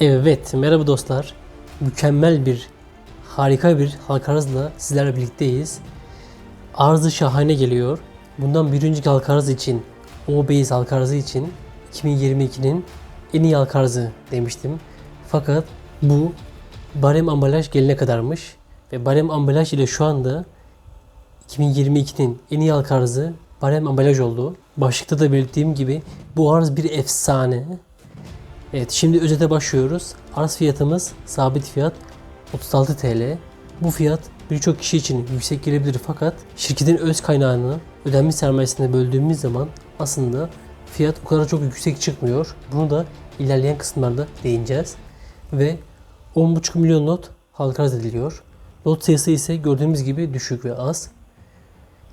Evet, merhaba dostlar. Mükemmel bir, harika bir halka arzla sizlerle birlikteyiz. Arzı şahane geliyor. Bundan bir önceki halka arz için, O-Base halka arzı için 2022'nin en iyi halka arzı demiştim. Fakat bu barem ambalaj gelene kadarmış. Ve barem ambalaj ile şu anda 2022'nin en iyi halka arzı barem ambalaj oldu. Başlıkta da belirttiğim gibi bu arz bir efsane. Evet şimdi özete başlıyoruz. Arz fiyatımız sabit fiyat 36 TL. Bu fiyat birçok kişi için yüksek gelebilir fakat şirketin öz kaynağını ödenmiş sermayesine böldüğümüz zaman aslında fiyat o kadar çok yüksek çıkmıyor. Bunu da ilerleyen kısımlarda değineceğiz. Ve 10,5 milyon not halka arz ediliyor. Not sayısı ise gördüğümüz gibi düşük ve az.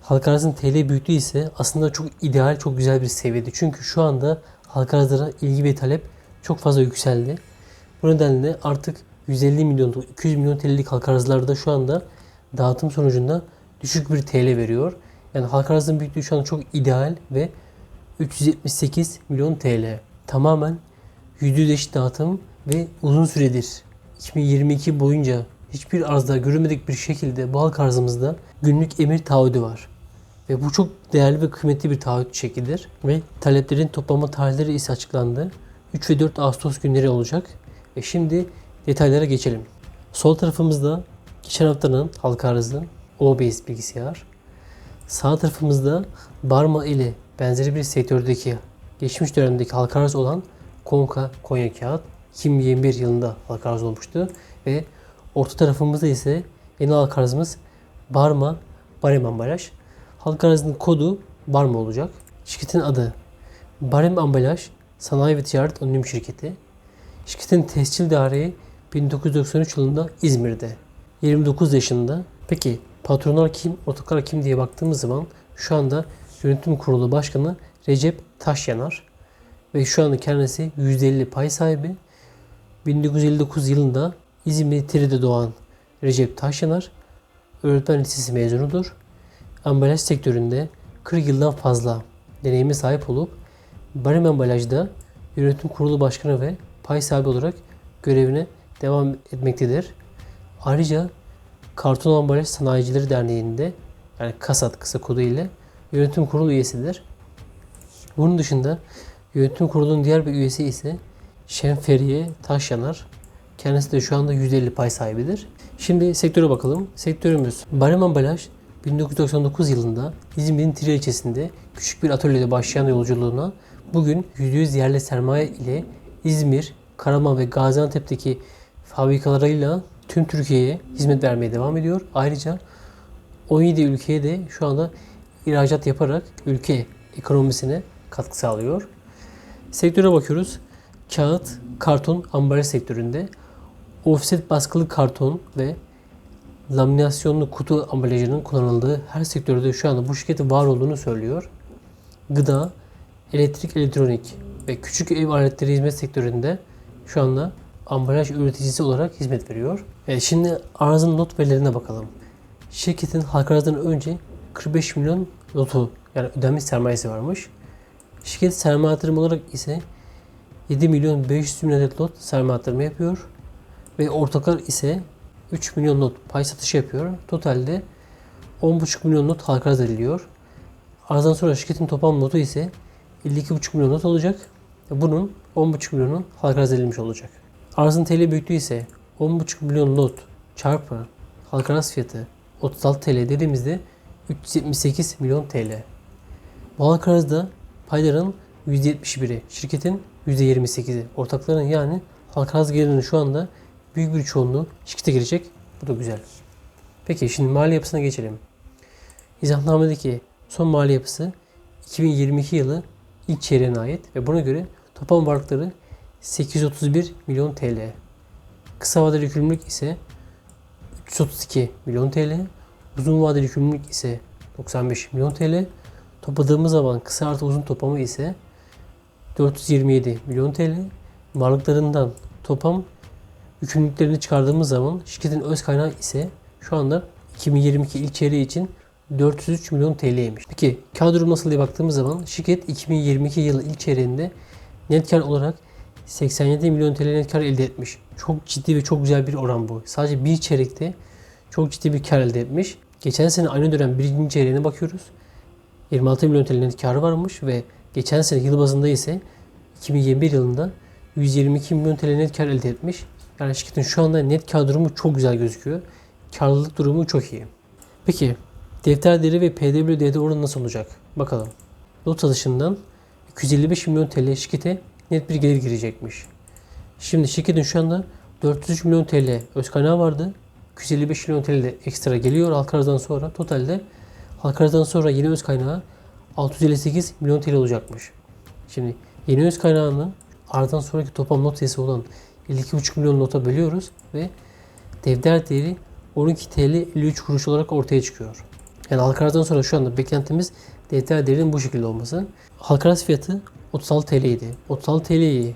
Halka arzın TL büyüklüğü ise aslında çok ideal, çok güzel bir seviyede. Çünkü şu anda halka arzlara ilgi ve talep çok fazla yükseldi. Bu nedenle artık 150 milyon, 200 milyon TL'lik halka arzlarda şu anda dağıtım sonucunda düşük bir TL veriyor. Yani halka arzın büyüklüğü şu anda çok ideal ve 378 milyon TL. Tamamen %100 eşit dağıtım ve uzun süredir 2022 boyunca hiçbir arzda görülmedik bir şekilde bu halka arzımızda günlük emir taahhüdü var. Ve bu çok değerli ve kıymetli bir taahhüt çekidir. Ve taleplerin toplama tarihleri ise açıklandı. 3 ve 4 Ağustos günleri olacak. Ve şimdi detaylara geçelim. Sol tarafımızda geçen haftanın halka arzı OBS bilgisayar. Sağ tarafımızda Barma ile benzeri bir sektördeki geçmiş dönemdeki halka arz olan Konka Konya Kağıt 2021 yılında halka arz olmuştu. Ve orta tarafımızda ise yeni halka arzımız Barma Barem Ambalaj. Halka arzının kodu Barma olacak. Şirketin adı Barem Ambalaj Sanayi ve Ticaret Anonim Şirketi. Şirketin tescil tarihi 1993 yılında İzmir'de. 29 yaşında. Peki patronlar kim, ortaklar kim diye baktığımız zaman şu anda yönetim kurulu başkanı Recep Taşyanar ve şu anda kendisi %50 pay sahibi. 1959 yılında İzmir Tiri'de doğan Recep Taşyanar öğretmen lisesi mezunudur. Ambalaj sektöründe 40 yıldan fazla deneyime sahip olup Barem Ambalaj'da yönetim kurulu başkanı ve pay sahibi olarak görevine devam etmektedir. Ayrıca Karton Ambalaj Sanayicileri Derneği'nde yani KASAT kısa kodu ile yönetim kurulu üyesidir. Bunun dışında yönetim kurulunun diğer bir üyesi ise Şenferiye Taşyanar. Kendisi de şu anda %50 pay sahibidir. Şimdi sektöre bakalım. Sektörümüz Barem Ambalaj 1999 yılında İzmir'in Tire ilçesinde küçük bir atölyede başlayan yolculuğuna bugün %100 yerli sermaye ile İzmir, Karaman ve Gaziantep'teki fabrikalarıyla tüm Türkiye'ye hizmet vermeye devam ediyor. Ayrıca 17 ülkeye de şu anda ihracat yaparak ülke ekonomisine katkı sağlıyor. Sektöre bakıyoruz. Kağıt, karton, ambalaj sektöründe offset baskılı karton ve laminasyonlu kutu ambalajının kullanıldığı her sektörde şu anda bu şirketin var olduğunu söylüyor. Gıda, elektrik, elektronik ve küçük ev aletleri hizmet sektöründe şu anda ambalaj üreticisi olarak hizmet veriyor. Evet, şimdi arzın not verilerine bakalım. Şirketin halka önce 45 milyon notu yani ödenmiş sermayesi varmış. Şirket sermaye yatırımı olarak ise 7 milyon 500 bin adet lot sermaye yatırımı yapıyor. Ve ortaklar ise 3 milyon not pay satışı yapıyor. Totalde 10,5 milyon not halka arz ediliyor. Arzdan sonra şirketin toplam notu ise 52,5 milyon not olacak. Bunun 10,5 milyonu halka arz edilmiş olacak. Arzın TL büyüklüğü ise 10,5 milyon not çarpı halka arz fiyatı 36 TL dediğimizde 378 milyon TL. Bu halka arzda payların %71'i şirketin %28'i ortakların yani halka arz gelirinin şu anda büyük bir çoğunluğu şirkete girecek. Bu da güzel. Peki şimdi mali yapısına geçelim. İzahnamedeki son mali yapısı 2022 yılı ilk çeyreğine ait ve buna göre toplam varlıkları 831 milyon TL. Kısa vadeli yükümlülük ise 332 milyon TL. Uzun vadeli yükümlülük ise 95 milyon TL. Topladığımız zaman kısa artı uzun toplamı ise 427 milyon TL. Varlıklarından toplam yükümlülüklerini çıkardığımız zaman şirketin öz kaynağı ise şu anda 2022 ilk çeyreği için 403 milyon TL'ymiş. Peki kar durum nasıl diye baktığımız zaman şirket 2022 yılı ilk çeyreğinde net kar olarak 87 milyon TL net kar elde etmiş. Çok ciddi ve çok güzel bir oran bu. Sadece bir çeyrekte çok ciddi bir kar elde etmiş. Geçen sene aynı dönem birinci çeyreğine bakıyoruz. 26 milyon TL net karı varmış ve geçen sene yıl bazında ise 2021 yılında 122 milyon TL net kar elde etmiş. Yani şirketin şu anda net kar durumu çok güzel gözüküyor. Karlılık durumu çok iyi. Peki defter değeri ve PWD'de oranı nasıl olacak? Bakalım. Not alışından 255 milyon TL şirkete net bir gelir girecekmiş. Şimdi şirketin şu anda 403 milyon TL öz kaynağı vardı. 255 milyon TL de ekstra geliyor halka sonra. Totalde halka sonra yeni öz kaynağı 658 milyon TL olacakmış. Şimdi yeni öz kaynağını ardından sonraki toplam not sayısı olan 52,5 milyon nota bölüyoruz ve defter değeri 12 TL 53 kuruş olarak ortaya çıkıyor. Yani halka arzdan sonra şu anda beklentimiz defter değerinin bu şekilde olması. Halka arz fiyatı 36 TL idi. 36 TL'yi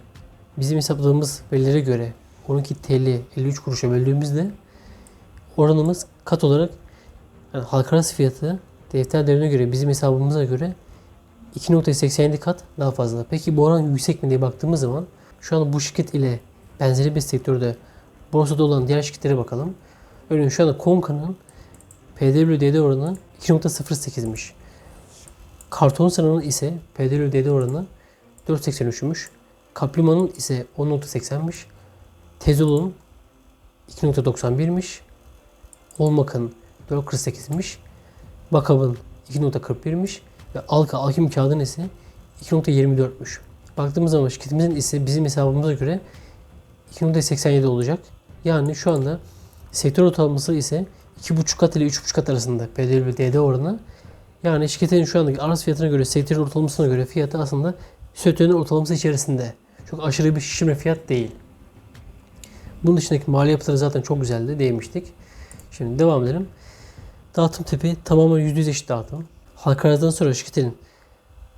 bizim hesapladığımız verilere göre 12 TL 53 kuruşa böldüğümüzde oranımız kat olarak yani halka arz fiyatı defter değerine göre bizim hesabımıza göre 2.87 kat daha fazla. Peki bu oran yüksek mi diye baktığımız zaman şu an bu şirket ile benzeri bir sektörde borsada olan diğer şirketlere bakalım. Örneğin şu anda Konka'nın PWDD oranı 2.08'miş. Karton Sana'nın ise PWDD oranı 4.83'müş. Kapliman'ın ise 10.80'miş. Tezol'un 2.91'miş. Olmak'ın 4.48'miş. Bakav'ın 2.41'miş. Ve Alka Alkim kağıdının ise 2.24'müş. Baktığımız zaman şirketimizin ise bizim hesabımıza göre 2.87 olacak. Yani şu anda sektör ortalaması ise 2.5 kat ile 3.5 kat arasında PDL oranı. Yani şirketin şu andaki arz fiyatına göre, sektör ortalamasına göre fiyatı aslında sektörün ortalaması içerisinde. Çok aşırı bir şişirme fiyat değil. Bunun dışındaki mali yapıları zaten çok güzeldi, değmiştik. Şimdi devam edelim. Dağıtım tipi tamamen %100 eşit dağıtım. Halka arzdan sonra şirketin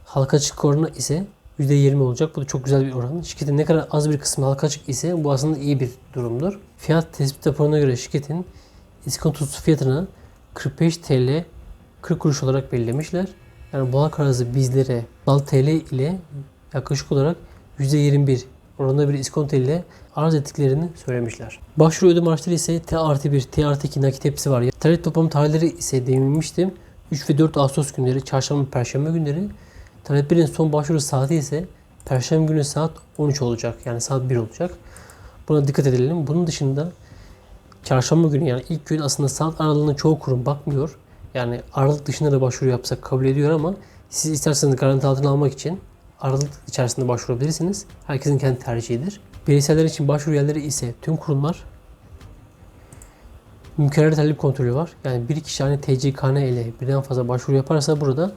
halka açık oranı ise %20 olacak. Bu da çok güzel bir oran. Şirketin ne kadar az bir kısmı halka açık ise bu aslında iyi bir durumdur. Fiyat tespit raporuna göre şirketin iskontosu fiyatını 45 TL 40 kuruş olarak belirlemişler. Yani bu halka arzı bizlere dal TL ile yaklaşık olarak %21 oranında bir iskonto ile arz ettiklerini söylemişler. Başvuru ödeme araçları ise T artı 1, T artı 2 nakit hepsi var. Talep toplam tarihleri ise değinmiştim. 3 ve 4 Ağustos günleri, çarşamba, perşembe günleri. Taleplerin son başvuru saati ise perşembe günü saat 13 olacak. Yani saat 1 olacak. Buna dikkat edelim. Bunun dışında çarşamba günü yani ilk gün aslında saat aralığına çoğu kurum bakmıyor. Yani aralık dışında da başvuru yapsak kabul ediyor ama siz isterseniz garanti altına almak için aralık içerisinde başvurabilirsiniz. Herkesin kendi tercihidir. Bireyseller için başvuru yerleri ise tüm kurumlar mükerrer talep kontrolü var. Yani bir kişi hani TCKN ile birden fazla başvuru yaparsa burada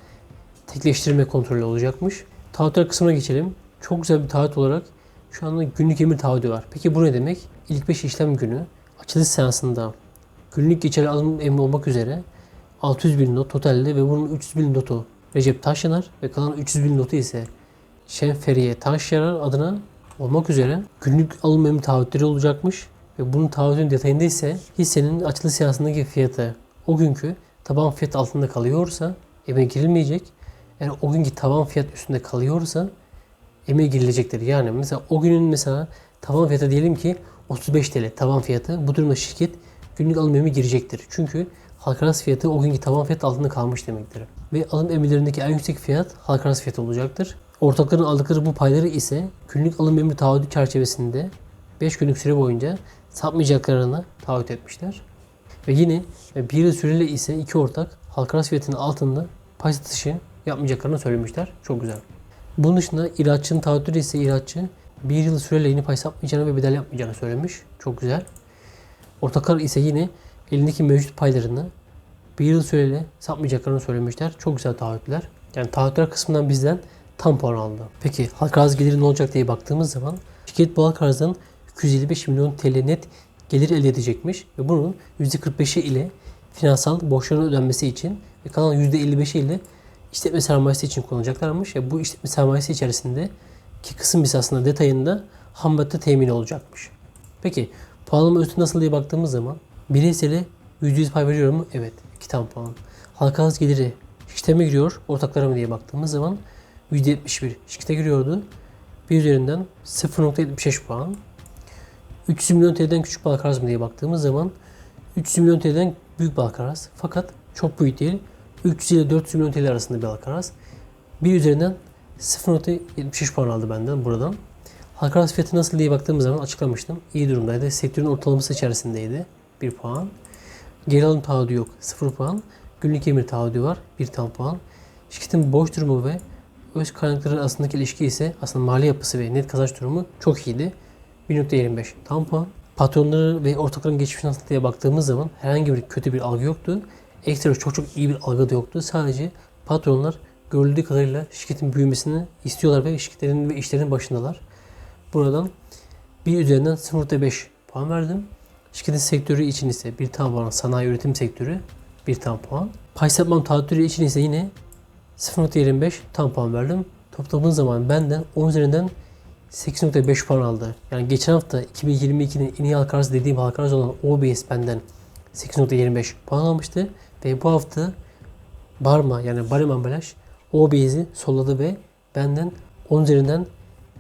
tekleştirme kontrolü olacakmış. Taahhütler kısmına geçelim. Çok güzel bir taahhüt olarak şu anda günlük emir taahhüdü var. Peki bu ne demek? İlk 5 işlem günü açılış seansında günlük geçerli alım emri olmak üzere 600 bin not totalde ve bunun 300 bin notu Recep Taşyanar ve kalan 300 bin notu ise Şenferiye Taşyanar adına olmak üzere günlük alım emri taahhütleri olacakmış. Ve bunun taahhütün detayında ise hissenin açılış seansındaki fiyatı o günkü taban fiyat altında kalıyorsa emeğe girilmeyecek. Yani o günkü taban fiyat üstünde kalıyorsa emeğe girilecektir. Yani mesela o günün mesela taban fiyatı diyelim ki 35 TL taban fiyatı. Bu durumda şirket günlük alım emri girecektir. Çünkü halka arz fiyatı o günkü taban fiyat altında kalmış demektir. Ve alım emirlerindeki en yüksek fiyat halka arz fiyatı olacaktır. Ortakların aldıkları bu payları ise günlük alım emri taahhüdü çerçevesinde 5 günlük süre boyunca satmayacaklarını taahhüt etmişler. Ve yine bir yıl süreli ise iki ortak halka arz fiyatının altında pay satışı yapmayacaklarını söylemişler. Çok güzel. Bunun dışında ihraççının taahhütleri ise ihraççı bir yıl süreyle yeni pay satmayacağını ve bedel yapmayacağını söylemiş. Çok güzel. Ortaklar ise yine elindeki mevcut paylarını bir yıl süreyle satmayacaklarını söylemişler. Çok güzel taahhütler. Yani taahhütler kısmından bizden tam puan aldı. Peki halka arz geliri ne olacak diye baktığımız zaman şirket bu halka arzdan 255 milyon TL net gelir elde edecekmiş ve bunun %45'i ile finansal borçların ödenmesi için ve kalan %55'i ile işletme sermayesi için kullanacaklarmış. Ve bu işletme sermayesi içerisinde ki kısım biz aslında detayında ham madde temin olacakmış. Peki puanlama üstü nasıl diye baktığımız zaman bireysele %100 pay veriyor mu? Evet. 2 tam puan. Halka arz geliri şirkete mi giriyor, ortaklara mı diye baktığımız zaman %71 şirkete giriyordu. bir üzerinden 0.75 puan. 300 milyon TL'den küçük balık arası mı diye baktığımız zaman 300 milyon TL'den büyük balık arası. Fakat çok büyük değil. 300 ile 400 milyon TL arasında bir arası. Bir üzerinden 0.73 puan aldı benden buradan. Halka fiyatı nasıl diye baktığımız zaman açıklamıştım. İyi durumdaydı. Sektörün ortalaması içerisindeydi. 1 puan. Geri alım taahhüdü yok. 0 puan. Günlük emir taahhüdü var. 1 tam puan. Şirketin borç durumu ve öz kaynakları arasındaki ilişki ise aslında mali yapısı ve net kazanç durumu çok iyiydi. 1.25 tam puan. Patronları ve ortakların geçmiş nasıl diye baktığımız zaman herhangi bir kötü bir algı yoktu. Ekstra çok çok iyi bir algı da yoktu. Sadece patronlar görüldüğü kadarıyla şirketin büyümesini istiyorlar ve şirketlerin ve işlerin başındalar. Buradan bir üzerinden 0.5 puan verdim. Şirketin sektörü için ise bir tam puan sanayi üretim sektörü bir tam puan. Pay satmam taahhütleri için ise yine 0.25 tam puan verdim. Topladığımız zaman benden 10 üzerinden 8.5 puan aldı. Yani geçen hafta 2022'nin en iyi halka arz dediğim halka arz olan OBS benden 8.25 puan almıştı. Ve bu hafta Barma yani Barim Ambalaj OBS'i solladı ve benden 10 üzerinden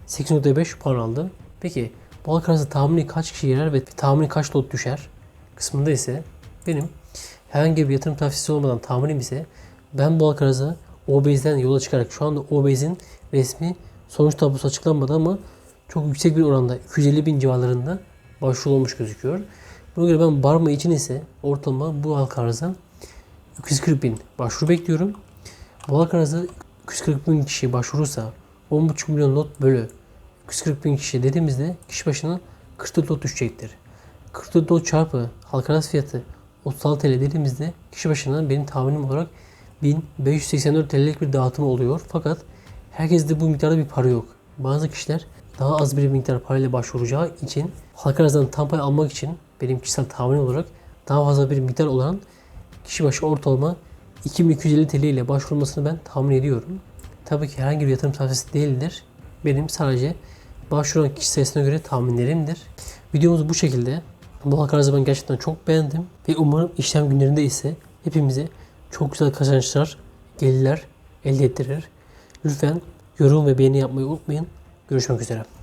8.5 puan aldı. Peki bu halka arzda tahmini kaç kişi girer ve tahmini kaç lot düşer kısmında ise benim herhangi bir yatırım tavsiyesi olmadan tahminim ise ben bu halka arza OBS'den yola çıkarak şu anda OBS'in resmi sonuç tablosu açıklanmadı ama çok yüksek bir oranda 250 bin civarlarında başvuru olmuş gözüküyor. Buna göre ben Barma için ise ortalama bu halka arza 240 bin başvuru bekliyorum. Bu halka arza 240 bin kişi başvurursa 10,5 milyon lot bölü 240 bin kişi dediğimizde kişi başına 44 lot düşecektir. 44 lot çarpı halka arz fiyatı 36 TL dediğimizde kişi başına benim tahminim olarak 1584 TL'lik bir dağıtım oluyor. Fakat herkeste bu miktarda bir para yok. Bazı kişiler daha az bir miktar parayla başvuracağı için halka arzdan tam pay almak için benim kişisel tahminim olarak daha fazla bir miktar olan kişi başı ortalama 2250 TL ile başvurmasını ben tahmin ediyorum. Tabii ki herhangi bir yatırım tavsiyesi değildir. Benim sadece başvuran kişi sayısına göre tahminlerimdir. Videomuz bu şekilde. Bu halka arzı ben gerçekten çok beğendim. Ve umarım işlem günlerinde ise hepimize çok güzel kazançlar, gelirler elde ettirir. Lütfen yorum ve beğeni yapmayı unutmayın. Görüşmek üzere.